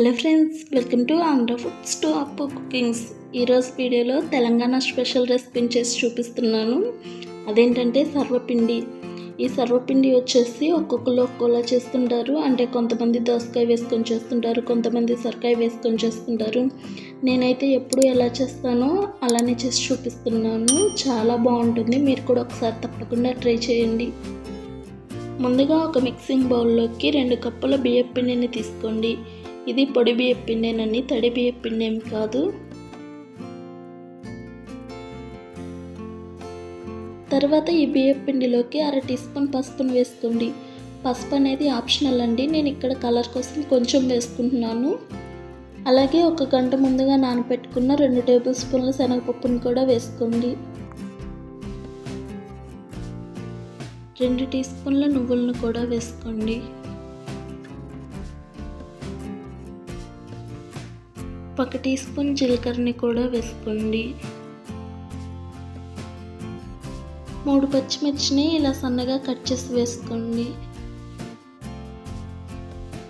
Hello friends welcome to Andhra foods to Appu cookings. ఈరోజు వీడియోలో Telangana special రెసిపీని చేసి చూపిస్తున్నాను. అదేంటంటే సర్వపిండి. ఈ సర్వపిండి వచ్చేసి ఒక్కొక్కరు ఒక్కోలా చేస్తుంటారు. అంటే కొంతమంది దోసకాయ వేసుకొని చేస్తుంటారు కొంతమంది సొరకాయ వేసుకొని చేస్తుంటారు. నేనైతే ఎప్పుడు ఎలా చేస్తానో అలానే చేసి చూపిస్తున్నాను. చాలా బాగుంటుంది. మీరు కూడా ఒకసారి తప్పకుండా ట్రై చేయండి. ముందుగా ఒక మిక్సింగ్ బౌల్లోకి రెండు కప్పుల బియ్యం పిండిని తీసుకోండి. ఇది పొడి బియ్యం పిండేనని తడి బియ్యం పిండేం కాదు. తర్వాత ఈ బియ్యం పిండిలోకి అర టీ స్పూన్ పసుపును వేసుకోండి. పసుపు అనేది ఆప్షనల్ అండి. నేను ఇక్కడ కలర్ కోసం కొంచెం వేసుకుంటున్నాను. అలాగే ఒక గంట ముందుగా నానబెట్టుకున్న రెండు టేబుల్ స్పూన్ల శనగపప్పును కూడా వేసుకోండి. రెండు టీ స్పూన్ల నువ్వులను కూడా వేసుకోండి. ఒక టీ స్పూన్ జీలకర్రని కూడా వేసుకోండి. మూడు పచ్చిమిర్చిని ఇలా సన్నగా కట్ చేసి వేసుకోండి.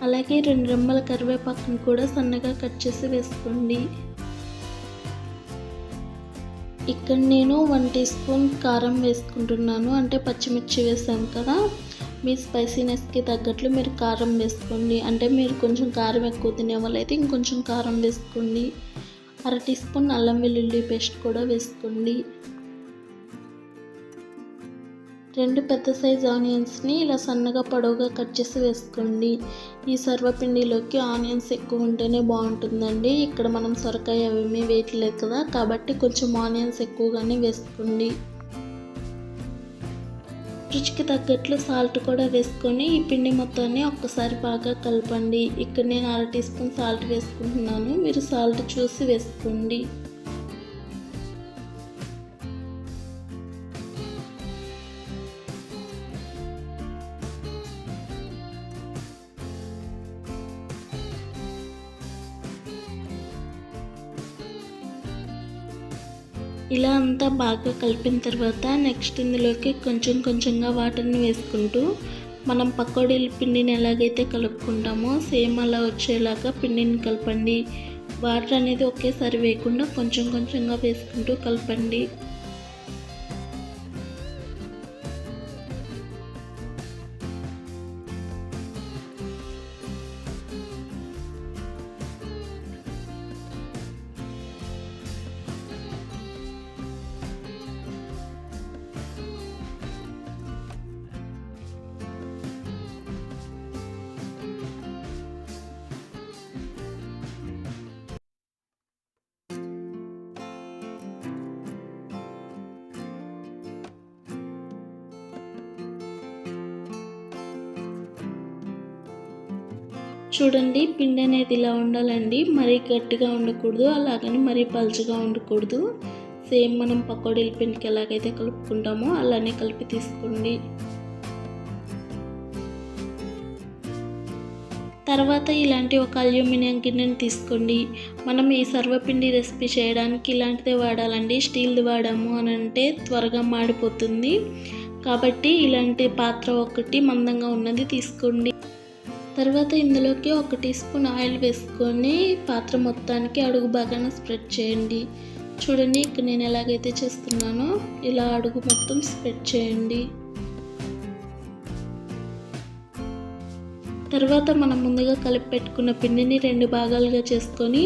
అలాగే రెండు రెమ్మల కరివేపాకును కూడా సన్నగా కట్ చేసి వేసుకోండి. ఇక్కడ నేను వన్ టీ స్పూన్ కారం వేసుకుంటున్నాను. అంటే పచ్చిమిర్చి వేసాను కదా. మీ స్పైసీనెస్కి తగ్గట్లు మీరు కారం వేసుకోండి. అంటే మీరు కొంచెం కారం ఎక్కువ తినే వాళ్ళైతే ఇంకొంచెం కారం వేసుకోండి. అర టీ స్పూన్ అల్లం వెల్లుల్లి పేస్ట్ కూడా వేసుకోండి. రెండు పెద్ద సైజ్ ఆనియన్స్ని ఇలా సన్నగా పొడవుగా కట్ చేసి వేసుకోండి. ఈ సర్వపిండిలోకి ఆనియన్స్ ఎక్కువ ఉంటేనే బాగుంటుందండి. ఇక్కడ మనం సొరకాయ అవేమీ వేయట్లేదు కదా కాబట్టి కొంచెం ఆనియన్స్ ఎక్కువగానే వేసుకోండి. రుచికి తగ్గట్లు సాల్ట్ కూడా వేసుకొని ఈ పిండి మొత్తాన్ని ఒక్కసారి బాగా కలపండి. ఇక్కడ నేను అర టీ స్పూన్ సాల్ట్ వేసుకుంటున్నాను. మీరు సాల్ట్ చూసి వేసుకోండి. ఇలా అంతా బాగా కలిపిన తర్వాత నెక్స్ట్ ఇందులోకి కొంచెం కొంచెంగా వాటర్ని వేసుకుంటూ మనం పకోడీల పిండిని ఎలాగైతే కలుపుకుంటామో సేమ్ అలా వచ్చేలాగా పిండిని కలపండి. వాటర్ అనేది ఒకేసారి వేయకుండా కొంచెం కొంచెంగా వేసుకుంటూ కలపండి. చూడండి పిండి అనేది ఇలా ఉండాలండి. మరీ గట్టిగా ఉండకూడదు అలాగని మరీ పలుచగా ఉండకూడదు. సేమ్ మనం పకోడీల పిండికి ఎలాగైతే కలుపుకుంటామో అలానే కలిపి తీసుకోండి. తర్వాత ఇలాంటి ఒక అల్యూమినియం గిన్నెని తీసుకోండి. మనం ఈ సర్వపిండి రెసిపీ చేయడానికి ఇలాంటిదే వాడాలండి. స్టీల్ది వాడాము అని అంటే త్వరగా మాడిపోతుంది. కాబట్టి ఇలాంటి పాత్ర ఒకటి మందంగా ఉన్నది తీసుకోండి. తర్వాత ఇందులోకి ఒక టీ స్పూన్ ఆయిల్ వేసుకొని పాత్ర మొత్తానికి అడుగు బాగానే స్ప్రెడ్ చేయండి. చూడండి ఇక్కడ నేను ఎలాగైతే చేస్తున్నానో ఇలా అడుగు మొత్తం స్ప్రెడ్ చేయండి. తర్వాత మనం ముందుగా కలిపి పెట్టుకున్న పిండిని రెండు భాగాలుగా చేసుకొని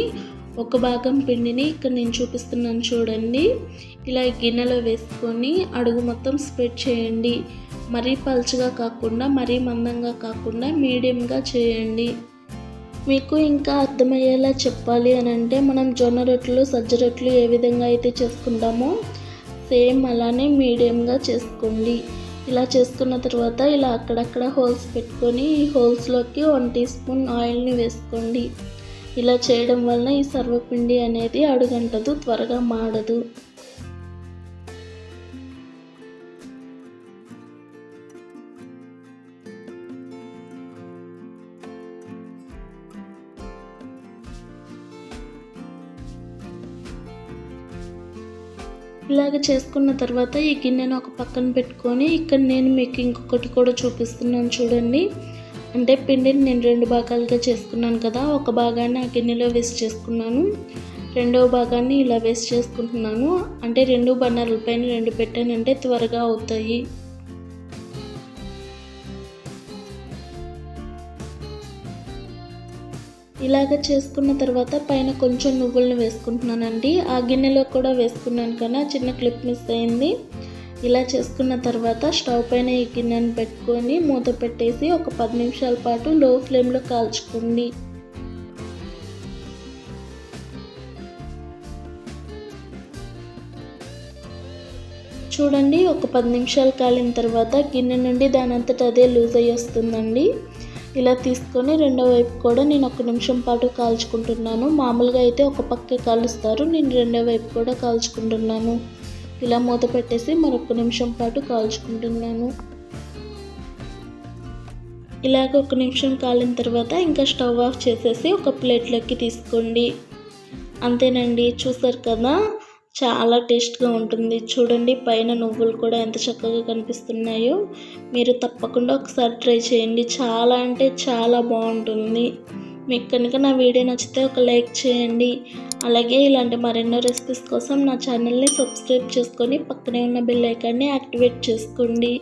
ఒక భాగం పిండిని ఇక్కడ నేను చూపిస్తున్నాను చూడండి. ఇలా గిన్నెలో వేసుకొని అడుగు మొత్తం స్ప్రెడ్ చేయండి. మరీ పలుచగా కాకుండా మరీ మందంగా కాకుండా మీడియంగా చేయండి. మీకు ఇంకా అర్థమయ్యేలా చెప్పాలి అని అంటే మనం జొన్న రొట్టెలు సజ్జ రొట్టెలు ఏ విధంగా అయితే చేసుకుంటామో సేమ్ అలానే మీడియంగా చేసుకోండి. ఇలా చేసుకున్న తర్వాత ఇలా అక్కడక్కడ హోల్స్ పెట్టుకొని ఈ హోల్స్లోకి వన్ టీ స్పూన్ ఆయిల్ని వేసుకోండి. ఇలా చేయడం వలన ఈ సర్వపిండి అనేది అడుగంటదు త్వరగా మాడదు. ఇలాగ చేసుకున్న తర్వాత ఈ గిన్నెను ఒక పక్కన పెట్టుకొని ఇక్కడ నేను మీకు ఇంకొకటి కూడా చూపిస్తున్నాను చూడండి. అంటే పిండిని నేను రెండు భాగాలుగా చేసుకున్నాను కదా. ఒక భాగాన్ని ఆ గిన్నెలో వేస్ట్ చేసుకున్నాను. రెండవ భాగాన్ని ఇలా వేస్ట్ చేసుకుంటున్నాను. అంటే రెండు బన్నర్ల పైన రెండు పెట్టానంటే త్వరగా అవుతాయి. ఇలాగ చేసుకున్న తర్వాత పైన కొంచెం నువ్వులను వేసుకుంటున్నానండి. ఆ గిన్నెలో కూడా వేసుకున్నాను కానీ చిన్న క్లిప్ మిస్ అయింది. ఇలా చేసుకున్న తర్వాత స్టవ్ పైన ఈ గిన్నెను పెట్టుకొని మూత పెట్టేసి ఒక పది నిమిషాల పాటు లో ఫ్లేమ్లో కాల్చుకోండి. చూడండి ఒక పది నిమిషాలు కాలిన తర్వాత గిన్నె నుండి దానంతట అదే లూజ్ అయ్యి వస్తుందండి. ఇలా తీసుకొని రెండో వైపు కూడా నేను ఒక నిమిషం పాటు కాల్చుకుంటున్నాను. మామూలుగా అయితే ఒక పక్కే కాలుస్తారు. నేను రెండో వైపు కూడా కాల్చుకుంటున్నాను. ఇలా మూత పెట్టేసి మరొక నిమిషం పాటు కాల్చుకుంటున్నాను. ఇలాగ ఒక నిమిషం కాలిన తర్వాత ఇంకా స్టవ్ ఆఫ్ చేసేసి ఒక ప్లేట్లోకి తీసుకోండి. అంతేనండి. చూసారు కదా? చాలా టేస్ట్గా ఉంటుంది. చూడండి పైన నువ్వులు కూడా ఎంత చక్కగా కనిపిస్తున్నాయో. మీరు తప్పకుండా ఒకసారి ట్రై చేయండి. చాలా అంటే చాలా బాగుంటుంది. మీకు కనుక నా వీడియో నచ్చితే ఒక లైక్ చేయండి. అలాగే ఇలాంటి మరెన్నో రెసిపీస్ కోసం నా ఛానల్ని సబ్స్క్రైబ్ చేసుకొని పక్కనే ఉన్న బెల్ ఐకాన్ని యాక్టివేట్ చేసుకోండి.